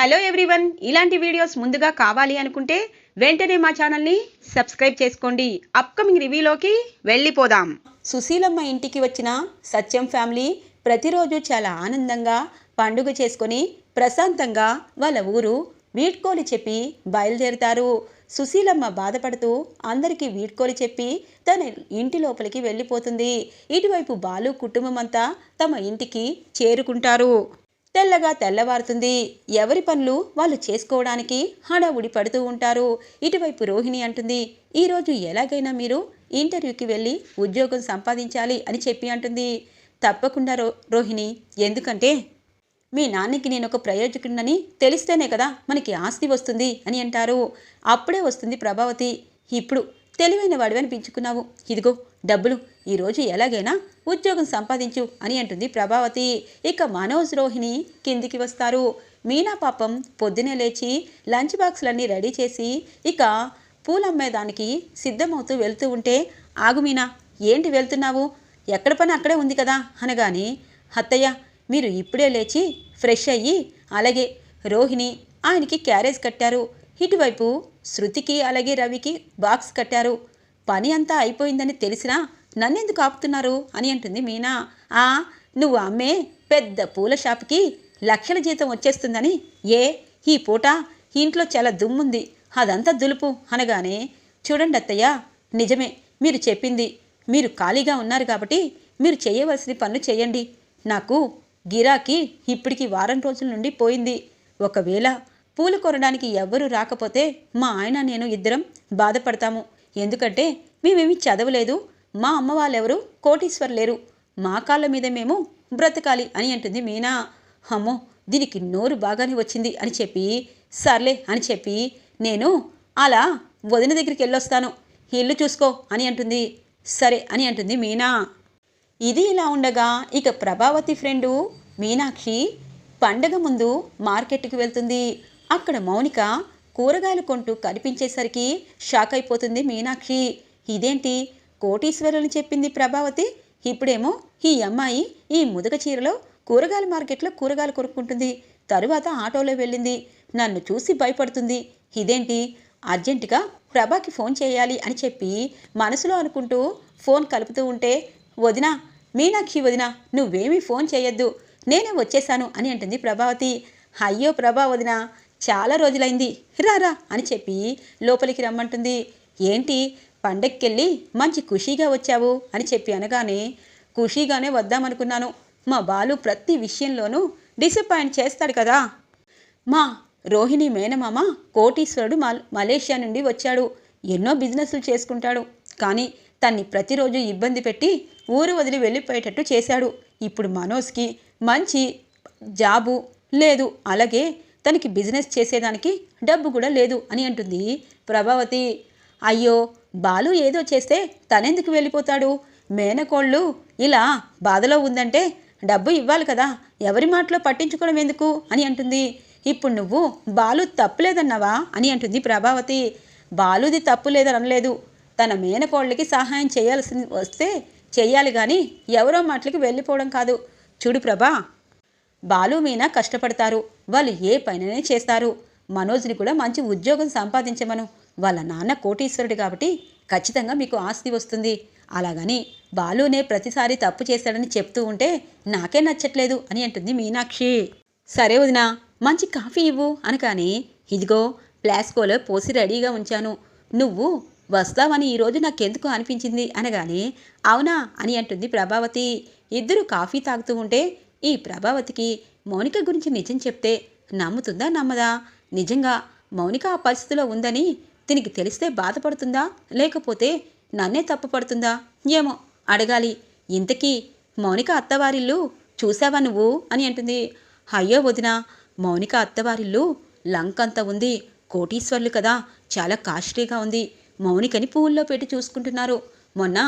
Hello everyone. ఇలాంటి videos ముందుగా కావాలి అనుకుంటే వెంటనే మా ఛానల్ని సబ్స్క్రైబ్ చేసుకోండి. అప్కమింగ్ రివ్యూలోకి వెళ్ళిపోదాం. సుశీలమ్మ ఇంటికి వచ్చిన సత్యం ఫ్యామిలీ ప్రతిరోజు చాలా ఆనందంగా పండుగ చేసుకొని ప్రశాంతంగా వాళ్ళ ఊరు వీడ్కోలు చెప్పి బయలుదేరుతారు. సుశీలమ్మ బాధపడుతూ అందరికీ వీడ్కోలు చెప్పి తన ఇంటి లోపలికి వెళ్ళిపోతుంది. ఇటువైపు బాలు కుటుంబం అంతా తమ ఇంటికి చేరుకుంటారు. తెల్లగా తెల్లవారుతుంది. ఎవరి పనులు వాళ్ళు చేసుకోవడానికి హడావుడి పడుతూ ఉంటారు. ఇటువైపు రోహిణి అంటుంది ఈరోజు ఎలాగైనా మీరు ఇంటర్వ్యూకి వెళ్ళి ఉద్యోగం సంపాదించాలి అని చెప్పి అంటుంది. తప్పకుండా రో రోహిణి ఎందుకంటే మీ నాన్నకి నేను ఒక ప్రయోజకుడినని తెలిస్తేనే కదా మనకి ఆస్తి వస్తుంది అని అంటారు. అప్పుడే వస్తుంది ప్రభావతి. ఇప్పుడు తెలివైన వాడివి అనిపించుకున్నావు. ఇదిగో డబ్బులు. ఈరోజు ఎలాగైనా ఉద్యోగం సంపాదించు అని అంటుంది ప్రభావతి. ఇక మనోజ్ రోహిణి కిందికి వస్తారు. మీనా పాపం పొద్దునే లేచి లంచ్ బాక్స్లన్నీ రెడీ చేసి ఇక పూలమ్మేదానికి సిద్ధమవుతూ వెళ్తూ ఉంటే ఆగు మీనా ఏంటి వెళ్తున్నావు? ఎక్కడ పని అక్కడే ఉంది కదా అనగాని అత్తయ్య మీరు ఇప్పుడే లేచి ఫ్రెష్ అయ్యి అలాగే రోహిణి ఆయనకి క్యారేజ్ కట్టారు. ఇటువైపు శృతికి అలాగే రవికి బాక్స్ కట్టారు. పని అంతా అయిపోయిందని తెలిసినా నన్నెందుకు ఆపుతున్నారు అని అంటుంది మీనా. ఆ నువ్వు అమ్మే పెద్ద పూల షాప్కి లక్షల జీతం వచ్చేస్తుందని? ఏ ఈ పూట ఇంట్లో చాలా దుమ్ముంది. అదంతా దులుపు అనగానే చూడండి అత్తయ్య నిజమే మీరు చెప్పింది. మీరు ఖాళీగా ఉన్నారు కాబట్టి మీరు చేయవలసిన పనులు చేయండి. నాకు గిరాకీ ఇప్పటికి వారం రోజుల నుండి పోయింది. ఒకవేళ పూలు కొనడానికి ఎవ్వరూ రాకపోతే మా ఆయన నేను ఇద్దరం బాధపడతాము. ఎందుకంటే మేమేమి చదవలేదు. మా అమ్మ వాళ్ళెవరు కోటీశ్వర్ లేరు మా కాళ్ళ మీద మేము బ్రతకాలి అని అంటుంది మీనా. అమ్మో దీనికి నోరు బాగానే వచ్చింది అని చెప్పి సర్లే అని చెప్పి నేను అలా వదిన దగ్గరికి వెళ్ళొస్తాను. ఇల్లు చూసుకో అని అంటుంది. సరే అని అంటుంది మీనా. ఇది ఇలా ఉండగా ఇక ప్రభావతి ఫ్రెండు మీనాక్షి పండగ ముందు మార్కెట్కి వెళ్తుంది. అక్కడ మౌనిక కూరగాయలు కొంటూ కనిపించేసరికి షాక్ అయిపోతుంది మీనాక్షి. ఇదేంటి? కోటీశ్వరులు చెప్పింది ప్రభావతి? ఇప్పుడేమో ఈ అమ్మాయి ఈ ముదుగ చీరలో కూరగాయల మార్కెట్లో కూరగాయలు కొనుక్కుంటుంది. తరువాత ఆటోలో వెళ్ళింది. నన్ను చూసి భయపడుతుంది. ఇదేంటి? అర్జెంటుగా ప్రభాకి ఫోన్ చేయాలి అని చెప్పి మనసులో అనుకుంటూ ఫోన్ కలుపుతూ ఉంటే వదినా మీనాక్షి వదినా నువ్వేమీ ఫోన్ చేయొద్దు. నేనే వచ్చేసాను అని అంటుంది ప్రభావతి. అయ్యో ప్రభా వదినా చాలా రోజులైంది. రారా అని చెప్పి లోపలికి రమ్మంటుంది. ఏంటి? పండక్కెళ్ళి మంచి ఖుషీగా వచ్చావు అని చెప్పి అనగానే ఖుషీగానే వద్దామనుకున్నాను. మా బాలు ప్రతి విషయంలోనూ డిసప్పాయింట్ చేస్తాడు కదా. మా రోహిణి మేనమామ కోటీశ్వరుడు మల్ మలేషియా నుండి వచ్చాడు. ఎన్నో బిజినెస్లు చేసుకుంటాడు. కానీ తన్ని ప్రతిరోజు ఇబ్బంది పెట్టి ఊరు వదిలి వెళ్ళిపోయేటట్టు చేశాడు. ఇప్పుడు మనోజ్కి మంచి జాబు లేదు. అలాగే తనకి బిజినెస్ చేసేదానికి డబ్బు కూడా లేదు అని అంటుంది ప్రభావతి. అయ్యో బాలు ఏదో చేస్తే తనెందుకు వెళ్ళిపోతాడు? మేనకోళ్ళు ఇలా బాధలో ఉందంటే డబ్బు ఇవ్వాలి కదా ఎవరి మాటలో పట్టించుకోవడం ఎందుకు? అని అంటుంది. ఇప్పుడు నువ్వు బాలు తప్పులేదన్నావా? అని అంటుంది ప్రభావతి. బాలుది తప్పు లేదని అనలేదు తన మేనకోళ్ళకి సహాయం చేయాల్సి వస్తే చెయ్యాలి కానీ ఎవరో మాటలకి వెళ్ళిపోవడం కాదు. చూడు ప్రభా బాలు మీనా కష్టపడతారు. వాళ్ళు ఏ పైననే చేస్తారు. మనోజ్ని కూడా మంచి ఉద్యోగం సంపాదించమను. వాళ్ళ నాన్న కోటీశ్వరుడు కాబట్టి ఖచ్చితంగా మీకు ఆస్తి వస్తుంది. అలాగని బాలునే ప్రతిసారి తప్పు చేశాడని చెప్తూ ఉంటే నాకే నచ్చట్లేదు అని అంటుంది మీనాక్షి. సరే వదినా మంచి కాఫీ ఇవ్వు అనగానే ఇదిగో ప్లాస్కోలో పోసి రెడీగా ఉంచాను. నువ్వు వస్తావని ఈరోజు నాకెందుకు అనిపించింది అనగానే అవునా అని అంటుంది ప్రభావతి. ఇద్దరు కాఫీ తాగుతూ ఉంటే ఈ ప్రభావతికి మౌనిక గురించి నిజం చెప్తే నమ్ముతుందా నమ్మదా? నిజంగా మౌనిక ఆ పరిస్థితిలో ఉందని దీనికి తెలిస్తే బాధపడుతుందా? లేకపోతే నన్నే తప్పుపడుతుందా ఏమో అడగాలి. ఇంతకీ మౌనిక అత్తవారిల్లు చూసావా నువ్వు? అని అంటుంది. అయ్యో వదిన మౌనిక అత్తవారిల్లు లంకంత ఉంది. కోటీశ్వర్లు కదా చాలా కాస్ట్లీగా ఉంది. మౌనికని పువ్వుల్లో పెట్టి చూసుకుంటున్నారు. మొన్న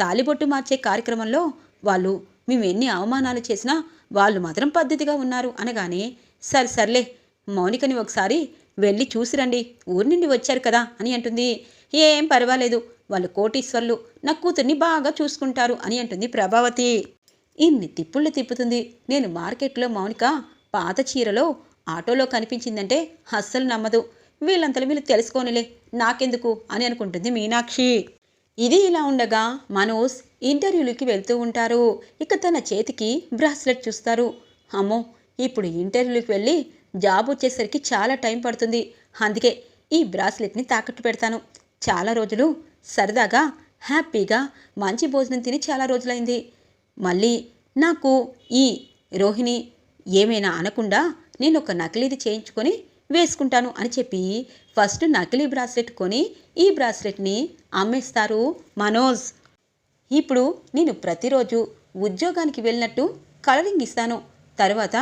తాలిబొట్టు మార్చే కార్యక్రమంలో వాళ్ళు మేము ఎన్ని అవమానాలు చేసినా వాళ్ళు మాత్రం పద్ధతిగా ఉన్నారు అనగానే సరే సర్లే మౌనికని ఒకసారి వెళ్ళి చూసిరండి. ఊరి నుండి వచ్చారు కదా అని అంటుంది. ఏం పర్వాలేదు. వాళ్ళు కోటీశ్వర్లు. నా కూతుర్ని బాగా చూసుకుంటారు అని అంటుంది ప్రభావతి. ఇన్ని తిప్పుళ్ళు తిప్పుతుంది. నేను మార్కెట్లో మౌనిక పాత చీరలో ఆటోలో కనిపించిందంటే అస్సలు నమ్మదు. వీళ్ళంతలో వీళ్ళు తెలుసుకోనిలే. నాకెందుకు? అని అనుకుంటుంది మీనాక్షి. ఇది ఇలా ఉండగా మనోజ్ ఇంటర్వ్యూలకి వెళ్తూ ఉంటారు. ఇక తన చేతికి బ్రాస్లెట్ చూస్తారు. అమ్మో ఇప్పుడు ఇంటర్వ్యూకి వెళ్ళి జాబ్ వచ్చేసరికి చాలా టైం పడుతుంది. అందుకే ఈ బ్రాస్లెట్ని తాకట్టు పెడతాను. చాలా రోజులు సరదాగా హ్యాపీగా మంచి భోజనం తిని చాలా రోజులైంది. మళ్ళీ నాకు ఈ రోహిణి ఏమైనా అనకుండా నేను ఒక నకిలీది చేయించుకొని వేసుకుంటాను అని చెప్పి ఫస్ట్ నకిలీ బ్రాస్లెట్ కొని ఈ బ్రాస్లెట్ని అమ్మేస్తారు మనోజ్. ఇప్పుడు నేను ప్రతిరోజు ఉద్యోగానికి వెళ్ళినట్టు కలరింగ్ ఇస్తాను. తర్వాత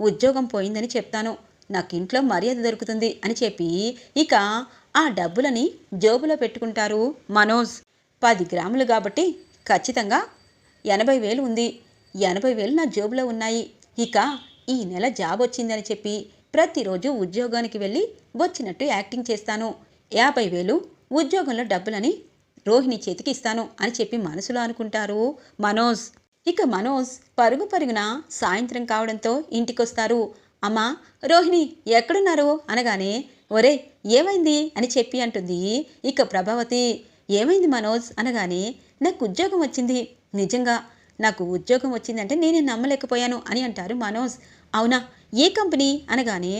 ఉద్యోగం పోయిందని చెప్తాను. నాకు ఇంట్లో మర్యాద దొరుకుతుంది అని చెప్పి ఇక ఆ డబ్బులని జోబులో పెట్టుకుంటారు మనోజ్. పది గ్రాములు కాబట్టి ఖచ్చితంగా ఎనభై వేలు ఉంది. ఎనభై వేలు నా జోబులో ఉన్నాయి. ఇక ఈ నెల జాబ్ వచ్చిందని చెప్పి ప్రతిరోజు ఉద్యోగానికి వెళ్ళి వచ్చినట్టు యాక్టింగ్ చేస్తాను. యాభై వేలు ఉద్యోగంలో డబ్బులని రోహిణి చేతికి ఇస్తాను అని చెప్పి మనసులో అనుకుంటారు మనోజ్. ఇక మనోజ్ పరుగు పరుగున సాయంత్రం కావడంతో ఇంటికొస్తారు. అమ్మా రోహిణి ఎక్కడున్నారు? అనగానే ఒరే ఏమైంది? అని చెప్పి అంటుంది ఇక ప్రభావతి. ఏమైంది మనోజ్? అనగానే నాకు ఉద్యోగం వచ్చింది. నిజంగా నాకు ఉద్యోగం వచ్చిందంటే నేనే నమ్మలేకపోయాను అని అంటారు మనోజ్. అవునా? ఏ కంపెనీ? అనగానే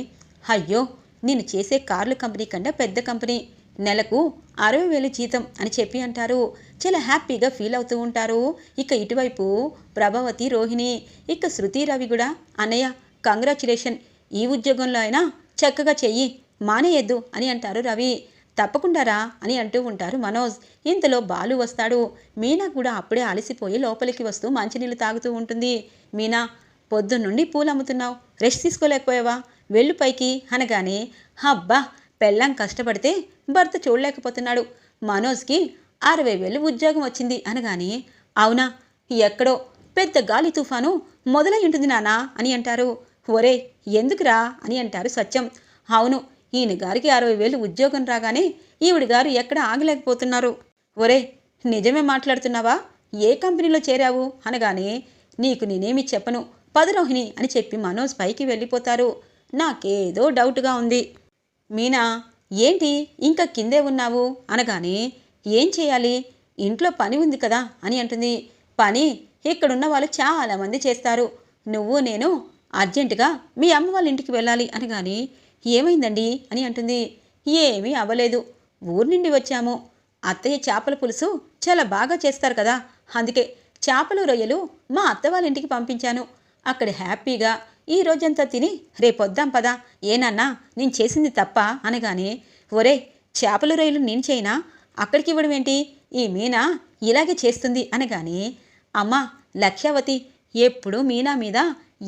అయ్యో నేను చేసే కార్ల కంపెనీ కంటే పెద్ద కంపెనీ. నెలకు అరవై వేలు జీతం అని చెప్పి అంటారు. చాలా హ్యాపీగా ఫీల్ అవుతూ ఉంటారు. ఇక ఇటువైపు ప్రభావతి రోహిణి ఇక శృతి రవి కూడా అన్నయ్య కంగ్రాచులేషన్ ఈ ఉద్యోగంలో అయినా చక్కగా చెయ్యి. మానేయద్దు అని అంటారు రవి. తప్పకుండారా అని అంటూ ఉంటారు మనోజ్. ఇంతలో బాలు వస్తాడు. మీనా కూడా అప్పుడే అలసిపోయి లోపలికి వస్తూ మంచినీళ్ళు తాగుతూ ఉంటుంది. మీనా పొద్దున్నుండి పూలు అమ్ముతున్నావు. రెస్ట్ తీసుకోలేకపోయావా? వెళ్ళు పైకి అనగానే హబ్బా పెళ్ళాం కష్టపడితే భర్త చూడలేకపోతున్నాడు. మనోజ్కి అరవై వేలు ఉద్యోగం వచ్చింది అనగానే అవునా? ఎక్కడో పెద్ద గాలి తుఫాను మొదలై ఉంటుంది నానా అని అంటారు. ఒరే ఎందుకురా అని అంటారు సత్యం. అవును ఈయన గారికి అరవై వేలు ఉద్యోగం రాగానే ఈవిడ గారు ఎక్కడ ఆగలేకపోతున్నారు. ఒరే నిజమే మాట్లాడుతున్నావా? ఏ కంపెనీలో చేరావు? అనగానే నీకు నేనేమి చెప్పను. పదరోహిణి అని చెప్పి మనోజ్ పైకి వెళ్ళిపోతారు. నాకేదో డౌట్గా ఉంది. మీనా ఏంటి ఇంకా కిందే ఉన్నావు? అనగానే ఏం చేయాలి? ఇంట్లో పని ఉంది కదా అని అంటుంది. పని ఇక్కడున్న వాళ్ళు చాలామంది చేస్తారు. నువ్వు నేను అర్జెంటుగా మీ అమ్మ వాళ్ళ ఇంటికి వెళ్ళాలి అనగాని ఏమైందండి అని అంటుంది. ఏమీ అవ్వలేదు. ఊరి నుండి వచ్చాము. అత్తయ్య చేపల పులుసు చాలా బాగా చేస్తారు కదా. అందుకే చేపలు రొయ్యలు మా అత్త వాళ్ళ ఇంటికి పంపించాను. అక్కడ హ్యాపీగా ఈ రోజంతా తిని రేపొద్దాం పదా. ఏనన్నా నేను చేసింది తప్ప అనగానే ఒరే చేపల రొయ్యలు నేను చేయనా? అక్కడికి ఇవ్వడం ఏంటి? ఈ మీనా ఇలాగే చేస్తుంది అనగానే అమ్మా లక్ష్యావతి ఎప్పుడు మీనా మీద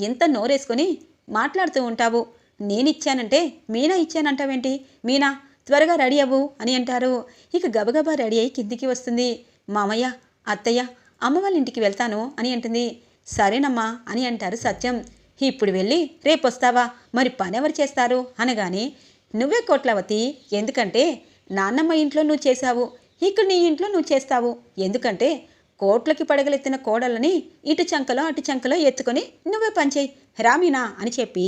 ఎంత నోరేసుకొని మాట్లాడుతూ ఉంటావు? నేనిచ్చానంటే మీనా ఇచ్చానంటావేంటి? మీనా త్వరగా రెడీ అవ్వు అని అంటారు. ఇక గబగబా రెడీ అయి కిందికి వస్తుంది. మామయ్య అత్తయ్య అమ్మ వాళ్ళ ఇంటికి వెళ్తాను అని అంటుంది. సరేనమ్మా అని అంటారు సత్యం. ఇప్పుడు వెళ్ళి రేపొస్తావా? మరి పని ఎవరు చేస్తారు? అనగానే నువ్వే కోట్లవతి ఎందుకంటే నాన్నమ్మ ఇంట్లో నువ్వు చేశావు ఇక్కడ నీ ఇంట్లో నువ్వు చేస్తావు. ఎందుకంటే కోట్లకి పడగలెత్తిన కోడలని ఇటు చంకలో అటు చంకలో ఎత్తుకొని నువ్వే పనిచేయి రామీనా అని చెప్పి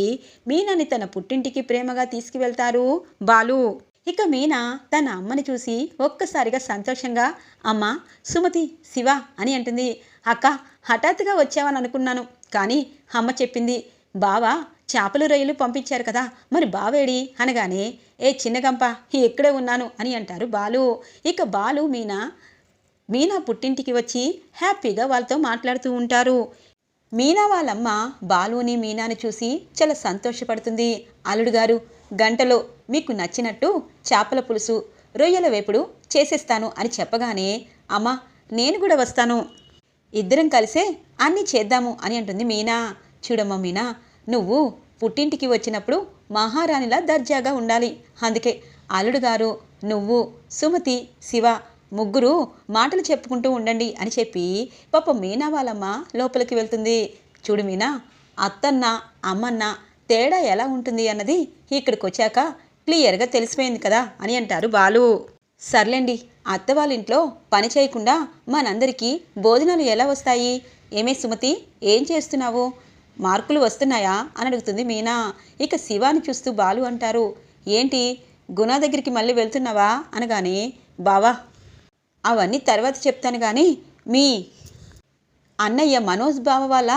మీనాని తన పుట్టింటికి ప్రేమగా తీసుకువెళ్తారు బాలు. ఇక మీనా తన అమ్మని చూసి ఒక్కసారిగా సంతోషంగా అమ్మ సుమతి శివ అని అంటుంది. అక్క హఠాత్తుగా వచ్చావని అనుకున్నాను. కానీ అమ్మ చెప్పింది బావా చేపలు రొయ్యలు పంపించారు కదా మరి బావేడి? అనగానే ఏ చిన్నగంప ఇక్కడే ఉన్నాను అని అంటారు బాలు. ఇక బాలు మీనా మీనా పుట్టింటికి వచ్చి హ్యాపీగా వాళ్ళతో మాట్లాడుతూ ఉంటారు. మీనా వాళ్ళమ్మ బాలుని మీనాని చూసి చాలా సంతోషపడుతుంది. అల్లుడు గారు గంటలో మీకు నచ్చినట్టు చేపల పులుసు రొయ్యల వేపుడు చేసేస్తాను అని చెప్పగానే అమ్మ నేను కూడా వస్తాను ఇద్దరం కలిసే అన్నీ చేద్దాము అని అంటుంది మీనా. చూడమ్మ మీనా నువ్వు పుట్టింటికి వచ్చినప్పుడు మహారాణిలా దర్జాగా ఉండాలి. అందుకే అల్లుడు గారు నువ్వు సుమతి శివ ముగ్గురు మాటలు చెప్పుకుంటూ ఉండండి అని చెప్పి పాప మీనా వాళ్ళమ్మ లోపలికి వెళ్తుంది. చూడు మీనా అత్తన్న అమ్మన్న తేడా ఎలా ఉంటుంది అన్నది ఇక్కడికి వచ్చాక క్లియర్గా తెలిసిపోయింది కదా అని అంటారు బాలు. సర్లేండి అత్త వాళ్ళ ఇంట్లో పని చేయకుండా మనందరికీ భోజనాలు ఎలా వస్తాయి? ఏమే సుమతి ఏం చేస్తున్నావు? మార్కులు వస్తున్నాయా? అని అడుగుతుంది మీనా. ఇక శివాని చూస్తూ బాలు అంటారు ఏంటి గుణ దగ్గరికి మళ్ళీ వెళ్తున్నావా? అనగానే బావా అవన్నీ తర్వాత చెప్తాను కానీ మీ అన్నయ్య మనోజ్ బావ వాళ్ళ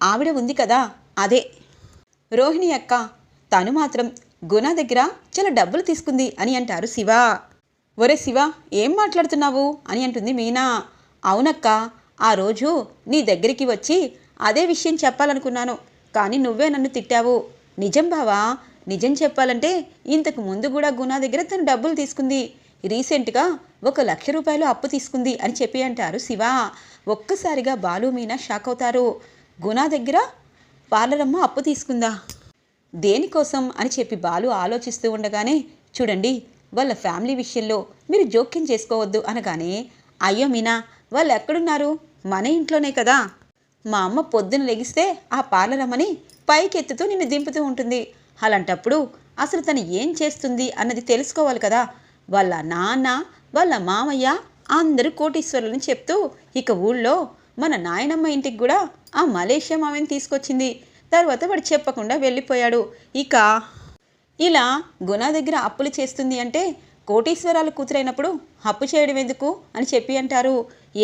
ఆవిడ ఉంది కదా అదే. రోహిణి అక్క తను మాత్రం గుణ దగ్గర చాలా డబ్బులు తీసుకుంది అని అంటారు శివ. ఒరే శివ ఏం మాట్లాడుతున్నావు? అని అంటుంది మీనా. అవునక్క ఆ రోజు నీ దగ్గరికి వచ్చి అదే విషయం చెప్పాలనుకున్నాను. కానీ నువ్వే నన్ను తిట్టావు. నిజం బావా నిజం చెప్పాలంటే ఇంతకు ముందు కూడా గుణ దగ్గర తను డబ్బులు తీసుకుంది. రీసెంట్గా ఒక లక్ష రూపాయలు అప్పు తీసుకుంది అని చెప్పి అంటారు శివ. ఒక్కసారిగా బాలు మీనా షాక్ అవుతారు. గునా దగ్గర పార్లరమ్మ అప్పు తీసుకుందా? దేనికోసం అని చెప్పి బాలు ఆలోచిస్తూ ఉండగానే చూడండి వాళ్ళ ఫ్యామిలీ విషయంలో మీరు జోక్యం చేసుకోవద్దు అనగానే అయ్యో మీనా వాళ్ళు ఎక్కడున్నారు? మన ఇంట్లోనే కదా. మా అమ్మ పొద్దున లెగిస్తే ఆ పార్లర్ అమ్మని పైకెత్తుతూ నిన్ను దింపుతూ ఉంటుంది. అలాంటప్పుడు అసలు తను ఏం చేస్తుంది అన్నది తెలుసుకోవాలి కదా. వాళ్ళ నాన్న వాళ్ళ మామయ్య అందరూ కోటీశ్వరులని చెప్తూ ఇక ఊళ్ళో మన నాయనమ్మ ఇంటికి కూడా ఆ మలేషియా మామని తీసుకొచ్చింది. తర్వాత వాడు చెప్పకుండా వెళ్ళిపోయాడు. ఇక ఇలా గుణ దగ్గర అప్పులు చేస్తుంది అంటే కోటీశ్వరాలు కూతురైనప్పుడు అప్పు చేయడం ఎందుకు అని చెప్పి అంటారు.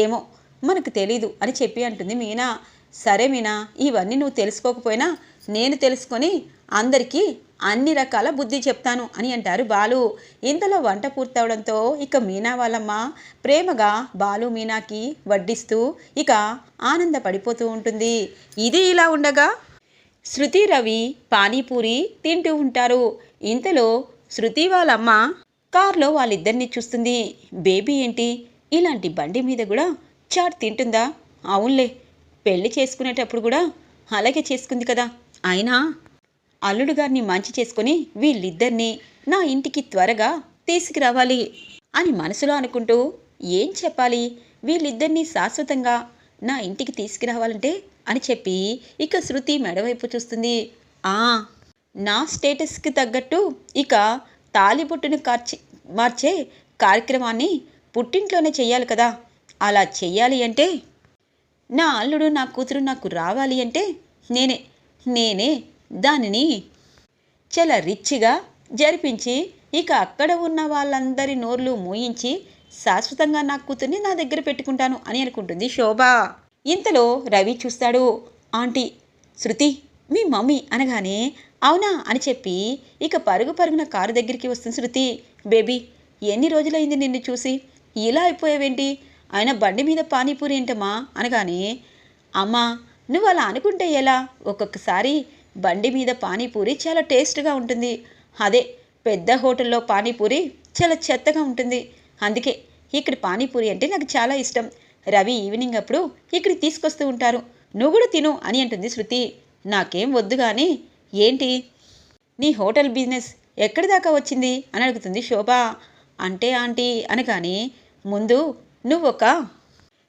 ఏమో మనకు తెలీదు అని చెప్పి అంటుంది మీనా. సరే మీనా ఇవన్నీ నువ్వు తెలుసుకోకపోయినా నేను తెలుసుకొని అందరికీ అన్ని రకాల బుద్ధి చెప్తాను అని అంటారు బాలు. ఇంతలో వంట పూర్తవడంతో ఇక మీనా వాళ్ళమ్మ ప్రేమగా బాలు మీనాకి వడ్డిస్తూ ఇక ఆనందపడిపోతూ ఉంటుంది. ఇది ఇలా ఉండగా శృతి రవి పానీపూరి తింటూ ఉంటారు. ఇంతలో శృతి వాళ్ళమ్మ కార్లో వాళ్ళిద్దరిని చూస్తుంది. బేబీ ఏంటి? ఇలాంటి బండి మీద కూడా చాట్ తింటుందా? అవునులే పెళ్ళి చేసుకునేటప్పుడు కూడా అలాగే చేసుకుంది కదా. అయినా అల్లుడు గారిని మంచి చేసుకొని వీళ్ళిద్దరినీ నా ఇంటికి త్వరగా తీసుకురావాలి అని మనసులో అనుకుంటూ ఏం చెప్పాలి? వీళ్ళిద్దరినీ శాశ్వతంగా నా ఇంటికి తీసుకురావాలంటే అని చెప్పి ఇక శృతి మెడవైపు చూస్తుంది. ఆ నా స్టేటస్కి తగ్గట్టు ఇక తాలిబొట్టును కార్చి మార్చే కార్యక్రమాన్ని పుట్టింట్లోనే చెయ్యాలి కదా. అలా చెయ్యాలి అంటే నా అల్లుడు నా కూతురు నాకు రావాలి అంటే నేనే నేనే దానిని చాలా రిచ్గా జరిపించి ఇక అక్కడ ఉన్న వాళ్ళందరి నోర్లు మూయించి శాశ్వతంగా నా కూతుర్ని నా దగ్గర పెట్టుకుంటాను అని అనుకుంటుంది శోభ. ఇంతలో రవి చూస్తాడు ఆంటీ శృతి మీ మమ్మీ అనగానే అవునా అని చెప్పి ఇక పరుగు పరుగున కారు దగ్గరికి వస్తుంది శృతి బేబీ ఎన్ని రోజులైంది నిన్ను చూసి? ఇలా అయిపోయావేంటి? ఆయన బండి మీద పానీపూరి ఏంటమ్మా? అనగానే అమ్మా నువ్వు అలా అనుకుంటే ఎలా? ఒక్కొక్కసారి బండి మీద పానీపూరి చాలా టేస్ట్గా ఉంటుంది. అదే పెద్ద హోటల్లో పానీపూరి చాలా చెత్తగా ఉంటుంది. అందుకే ఇక్కడ పానీపూరి అంటే నాకు చాలా ఇష్టం. రవి ఈవినింగ్ అప్పుడు ఇక్కడికి తీసుకొస్తూ ఉంటారు. నువ్వు కూడా తిను అని అంటుంది శృతి. నాకేం వద్దు కానీ ఏంటి? నీ హోటల్ బిజినెస్ ఎక్కడి దాకా వచ్చింది? అని అడుగుతుంది శోభ. అంటే ఆంటీ అనగానే ముందు నువ్వు ఒక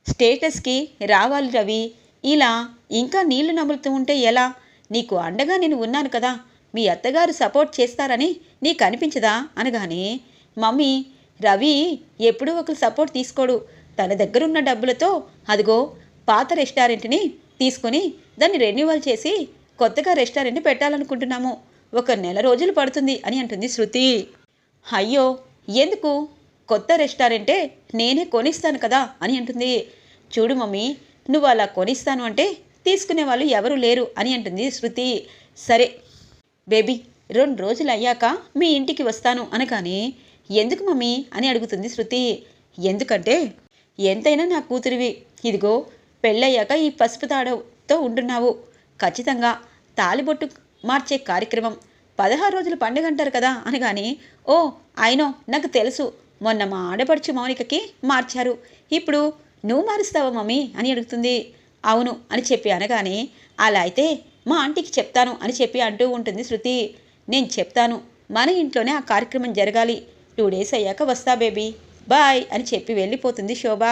స్టేటస్కి రావాలి రవి. ఇలా ఇంకా నీళ్ళు నములుతూ ఉంటే ఎలా? నీకు అండగా నేను ఉన్నాను కదా. మీ అత్తగారు సపోర్ట్ చేస్తారని నీకు అనిపించదా? అనగానే మమ్మీ రవి ఎప్పుడూ ఒకరు సపోర్ట్ తీసుకోడు. తన దగ్గరున్న డబ్బులతో అదిగో పాత రెస్టారెంట్ని తీసుకొని దాన్ని రెన్యువల్ చేసి కొత్తగా రెస్టారెంట్ పెట్టాలనుకుంటున్నాము. ఒక నెల రోజులు పడుతుంది అని అంటుంది శృతి. అయ్యో ఎందుకు? కొత్త రెస్టారెంటే నేనే కొనిస్తాను కదా అని అంటుంది. చూడు మమ్మీ నువ్వు అలా కొనిస్తాను అంటే తీసుకునే వాళ్ళు ఎవరు లేరు అని అంటుంది శృతి. సరే బేబీ రెండు రోజులు అయ్యాక మీ ఇంటికి వస్తాను అనగానే ఎందుకు మమ్మీ అని అడుగుతుంది శృతి. ఎందుకంటే ఎంతైనా నా కూతురివి. ఇదిగో పెళ్ళయ్యాక ఈ పసుపు తాడతో ఉంటున్నావు. ఖచ్చితంగా తాలిబొట్టు మార్చే కార్యక్రమం. పదహారు రోజులు పండుగ అంటారు కదా అనగానే ఓ అయినో నాకు తెలుసు. మొన్న మా ఆడపడుచు మౌనికకి మార్చారు. ఇప్పుడు నువ్వు మారుస్తావా మమ్మీ? అని అడుగుతుంది. అవును అని చెప్పి అనగానే అలా అయితే మా ఆంటీకి చెప్తాను అని చెప్పి అంటూ ఉంటుంది శృతి. నేను చెప్తాను. మన ఇంట్లోనే ఆ కార్యక్రమం జరగాలి. టూ డేస్ అయ్యాక వస్తా బేబీ. బాయ్ అని చెప్పి వెళ్ళిపోతుంది శోభ.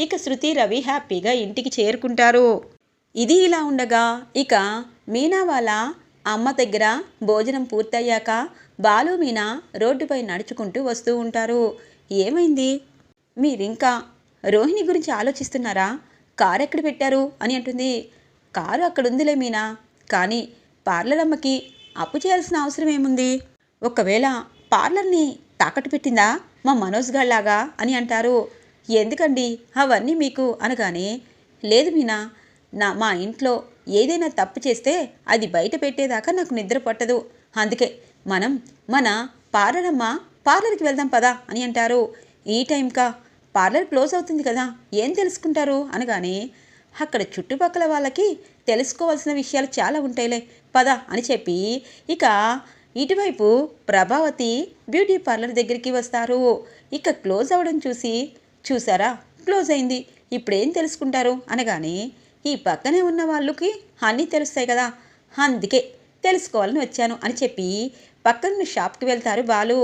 ఇక శృతి రవి హ్యాపీగా ఇంటికి చేరుకుంటారు. ఇది ఇలా ఉండగా ఇక మీనా వాళ్ళ అమ్మ దగ్గర భోజనం పూర్తయ్యాక బాలు మీనా రోడ్డుపై నడుచుకుంటూ వస్తూ ఉంటారు. ఏమైంది? మీరింకా రోహిణి గురించి ఆలోచిస్తున్నారా? కారు ఎక్కడ పెట్టారు? అని అంటుంది. కారు అక్కడ ఉందిలే మీనా. కానీ పార్లర్ అమ్మకి అప్పు చేయాల్సిన అవసరం ఏముంది? ఒకవేళ పార్లర్ని తాకట్టు పెట్టిందా మా మనోజ్ గాళ్ళలాగా అని అంటారు. ఎందుకండి? అవన్నీ మీకు అనగానే లేదు మీనా నా మా ఇంట్లో ఏదైనా తప్పు చేస్తే అది బయట పెట్టేదాకా నాకు నిద్ర పట్టదు. అందుకే మనం మన పార్లరమ్మ పార్లర్కి వెళ్దాం పదా అని అంటారు. ఈ టైంకా పార్లర్ క్లోజ్ అవుతుంది కదా ఏం తెలుసుకుంటారు? అనగానే అక్కడ చుట్టుపక్కల వాళ్ళకి తెలుసుకోవాల్సిన విషయాలు చాలా ఉంటాయిలే పద అని చెప్పి ఇక ఇటువైపు ప్రభావతి బ్యూటీ పార్లర్ దగ్గరికి వస్తారు. ఇక క్లోజ్ అవ్వడం చూసి చూసారా? క్లోజ్ అయింది. ఇప్పుడేం తెలుసుకుంటారు? అనగానే ఈ పక్కనే ఉన్న వాళ్ళకి అన్నీ తెలుస్తాయి కదా. అందుకే తెలుసుకోవాలని వచ్చాను అని చెప్పి పక్కన షాప్కి వెళ్తారు బాలు.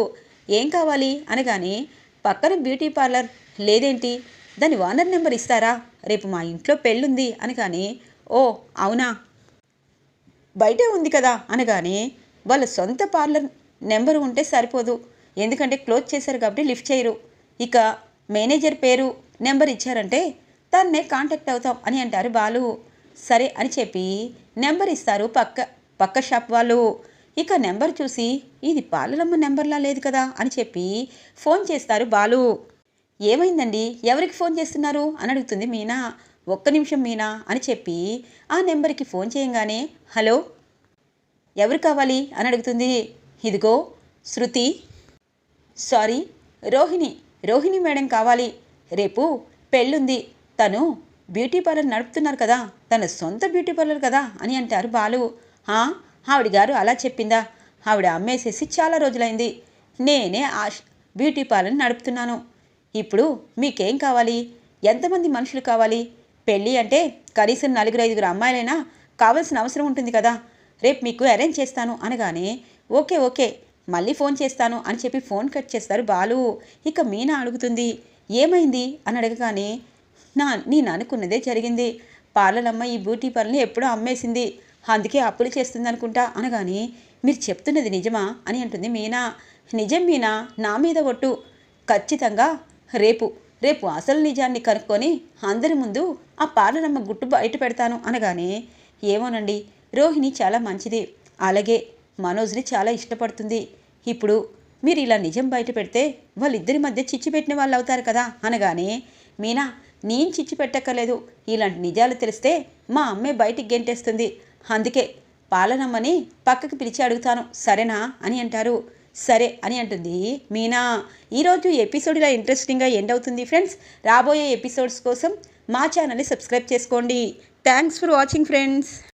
ఏం కావాలి? అనగానే పక్కన బ్యూటీ పార్లర్ లేదేంటి? దాని ఓనర్ నెంబర్ ఇస్తారా? రేపు మా ఇంట్లో పెళ్ళుంది అనగానే ఓ అవునా? బయటే ఉంది కదా అనగానే వాళ్ళ సొంత పార్లర్ నెంబర్ ఉంటే సరిపోదు. ఎందుకంటే క్లోజ్ చేశారు కాబట్టి లిఫ్ట్ చేయరు. ఇక మేనేజర్ పేరు నెంబర్ ఇచ్చారంటే తన్నే కాంటాక్ట్ అవుతాం అని అంటారు బాలు. సరే అని చెప్పి నెంబర్ ఇస్తారు పక్క పక్క షాప్ వాళ్ళు. ఇక నెంబర్ చూసి ఇది పాలలమ్మ నెంబర్లా లేదు కదా అని చెప్పి ఫోన్ చేస్తారు బాలు. ఏమైందండి? ఎవరికి ఫోన్ చేస్తున్నారు? అని అడుగుతుంది మీనా. ఒక్క నిమిషం మీనా అని చెప్పి ఆ నెంబర్కి ఫోన్ చేయంగానే హలో ఎవరు కావాలి? అని అడుగుతుంది. ఇదిగో శృతి. సారీ రోహిణి రోహిణి మేడం కావాలి. రేపు పెళ్ళుంది. తను బ్యూటీ పార్లర్ నడుపుతున్నారు కదా తన సొంత బ్యూటీ పార్లర్ కదా అని అంటారు బాలు. ఆవిడ గారు అలా చెప్పిందా? ఆవిడ అమ్మేసేసి చాలా రోజులైంది. నేనే ఆ బ్యూటీ పార్లర్ నడుపుతున్నాను. ఇప్పుడు మీకేం కావాలి? ఎంతమంది మనుషులు కావాలి? పెళ్ళి అంటే కనీసం నలుగురు ఐదుగురు అమ్మాయిలైనా కావాల్సిన అవసరం ఉంటుంది కదా. రేపు మీకు అరేంజ్ చేస్తాను అనగానే ఓకే ఓకే మళ్ళీ ఫోన్ చేస్తాను అని చెప్పి ఫోన్ కట్ చేస్తారు బాలు. ఇక మీనా అడుగుతుంది ఏమైంది? అని అడగగానే నా నేను అనుకున్నదే జరిగింది. పార్లలమ్మ ఈ బ్యూటీ పార్లర్ని ఎప్పుడో అమ్మేసింది. అందుకే అప్పులు చేస్తుంది అనుకుంటా అనగానే మీరు చెప్తున్నది నిజమా అని అంటుంది మీనా. నిజం మీనా నా మీద ఒట్టు. ఖచ్చితంగా రేపు రేపు అసలు నిజాన్ని కనుక్కొని అందరి ముందు ఆ పార్లరమ్మ గుట్టు బయట పెడతాను అనగానే ఏమోనండి రోహిణి చాలా మంచిది. అలాగే మనోజ్ని చాలా ఇష్టపడుతుంది. ఇప్పుడు మీరు ఇలా నిజం బయట పెడితే వాళ్ళిద్దరి మధ్య చిచ్చు పెట్టిన వాళ్ళు అవుతారు కదా అనగానే మీనా నేను చిచ్చి పెట్టక్కర్లేదు. ఇలాంటి నిజాలు తెలిస్తే మా అమ్మే బయటికి గెంటేస్తుంది. అందుకే పాలనమ్మని పక్కకి పిలిచి అడుగుతాను. సరేనా? అని అంటారు. సరే అని అంటుంది మీనా. ఈరోజు ఎపిసోడ్ ఇలా ఇంట్రెస్టింగ్గా ఎండ్ అవుతుంది ఫ్రెండ్స్. రాబోయే ఎపిసోడ్స్ కోసం మా ఛానల్ని సబ్స్క్రైబ్ చేసుకోండి. Thanks for watching friends.